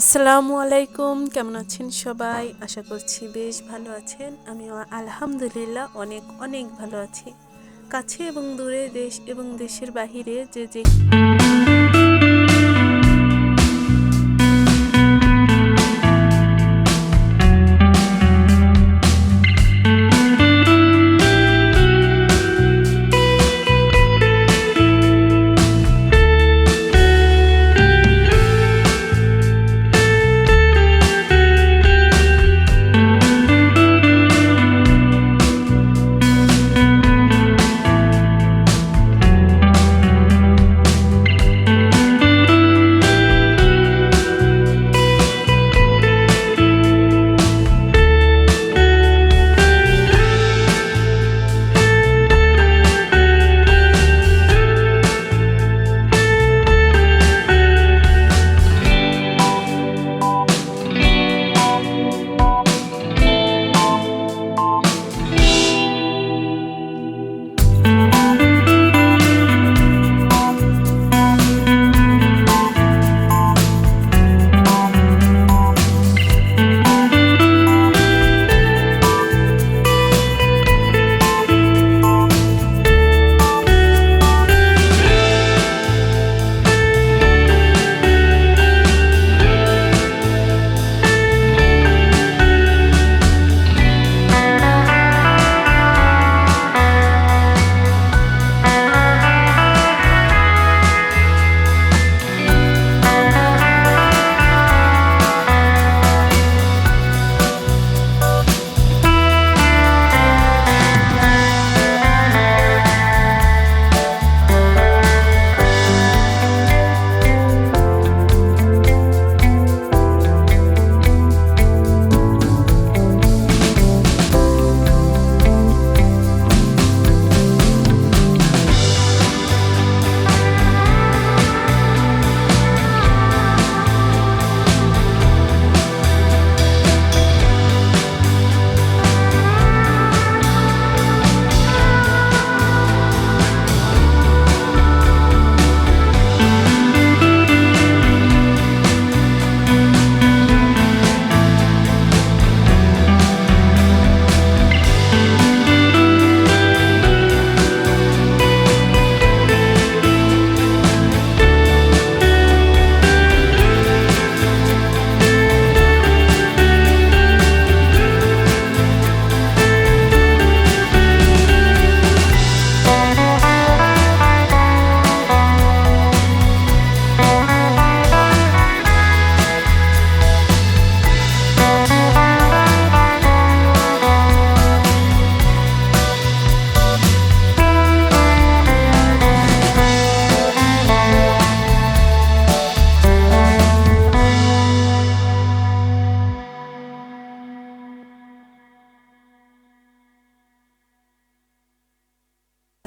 আসসালামু আলাইকুম, কেমন আছেন সবাই? আশা করছি বেশ ভালো আছেন। আমি আলহামদুলিল্লাহ অনেক অনেক ভালো আছি। কাছে এবং দূরে দেশ এবং দেশের বাহিরে যে যে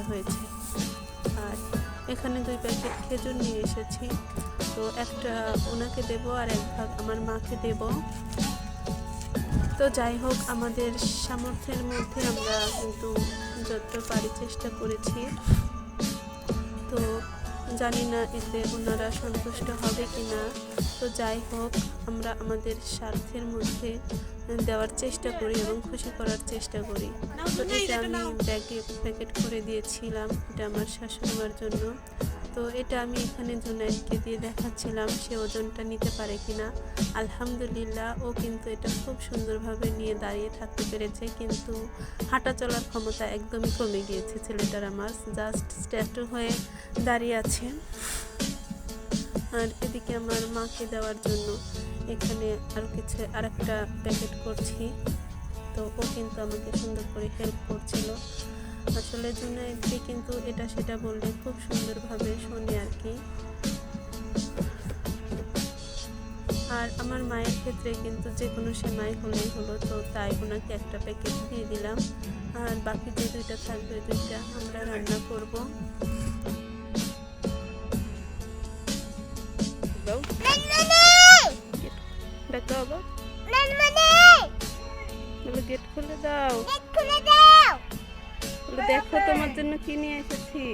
হয়েছে। আর এখানে দুই প্যাকেট খেজুর নিয়ে এসেছি। তো একটা ওনাকে দেব আর এক ভাগ আমার মাকে দেব। তো যাই হোক, আমাদের সামর্থ্যের মধ্যে আমরা কিন্তু যত পারি চেষ্টা করেছি। তো জানি না এতে ওনারা সন্তুষ্ট হবে কি না তো যাই হোক আমরা আমাদের স্বার্থের মধ্যে দেওয়ার চেষ্টা করি এবং খুশি করার চেষ্টা করি। তো এটা আমি ব্যাগে প্যাকেট করে দিয়েছিলাম এটা আমার শাশুড়িমার জন্য। তো এটা আমি এখানে জুনাইদকে দিয়ে দেখাচ্ছিলাম, সে ওজনটা নিতে পারে কিনা। আলহামদুলিল্লাহ, ও কিন্তু এটা খুব সুন্দরভাবে নিয়ে দাঁড়িয়ে থাকতে পেরেছে, কিন্তু হাঁটা চলার ক্ষমতা একদমই কমে গিয়েছে ছেলেটার আমার। জাস্ট স্ট্যাটু হয়ে দাঁড়িয়ে আছে। আর এদিকে আমার মাকে দেওয়ার জন্য এখানে আর কিছু আর একটা প্যাকেট করছি। তো ও কিন্তু আমাকে সুন্দর করে হেল্প করছিল। আসলে জুনাইদকে কিন্তু এটা সেটা বললে খুব সুন্দরভাবে শোনে আর কি। আর আমার মায়ের ক্ষেত্রে কিন্তু যে কোনো সেমাই হলেই হলো তো তাই ওনাকে একটা প্যাকেট দিয়ে দিলাম। আর বাকি যে দুইটা থাকবে দুইটা আমরা রান্না করব। ডাকো আবার গেট খুলে দাও। বলে দেখো তোমার জন্য কি নিয়ে এসেছি।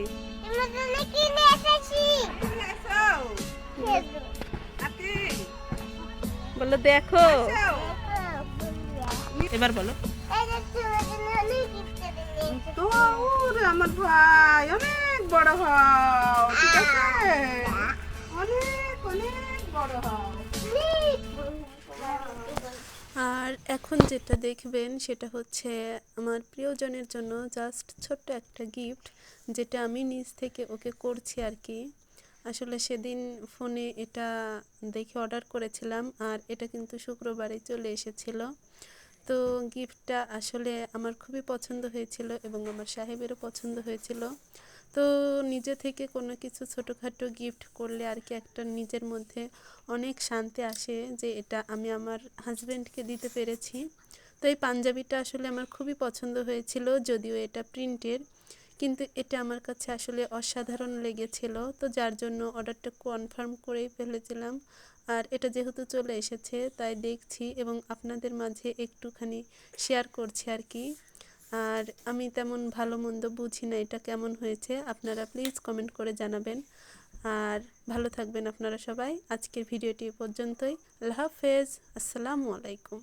বলো দেখো। এবার বলো। তো আমার ভাই অনেক বড় হও ঠিক আছে? অনেক অনেক বড় হও। আর এখন যেটা দেখবেন সেটা হচ্ছে আমার প্রিয়জনের জন্য জাস্ট ছোট্ট একটা গিফট যেটা আমি নিজ থেকে ওকে করছি আর কি আসলে সেদিন ফোনে এটা দেখে অর্ডার করেছিলাম আর এটা কিন্তু শুক্রবারে চলে এসেছিল। তো গিফটটা আসলে আমার খুবই পছন্দ হয়েছিল এবং আমার সাহেবেরও পছন্দ হয়েছিল। তো নিজে থেকে কোনো কিছু ছোটোখাটো গিফট করলে আর কি একটা নিজের মধ্যে অনেক শান্তি আসে যে এটা আমি আমার হাজব্যান্ডকে দিতে পেরেছি। তো এই পাঞ্জাবিটা আসলে আমার খুবই পছন্দ হয়েছিল, যদিও এটা প্রিন্টের কিন্তু এটা আমার কাছে আসলে অসাধারণ লেগেছিল। তো যার জন্য অর্ডারটা কনফার্ম করেই ফেলেছিলাম। আর এটা যেহেতু চলে এসেছে, তাই দেখছি এবং আপনাদের মাঝে একটুখানি শেয়ার করছি আর কি। আর আমি তেমন ভালো মন্দ বুঝি না এটা কেমন হয়েছে, আপনারা প্লিজ কমেন্ট করে জানাবেন। আর ভালো থাকবেন আপনারা সবাই। আজকের ভিডিওটি পর্যন্তই। আল্লাহ হাফেজ। আসসালামু আলাইকুম।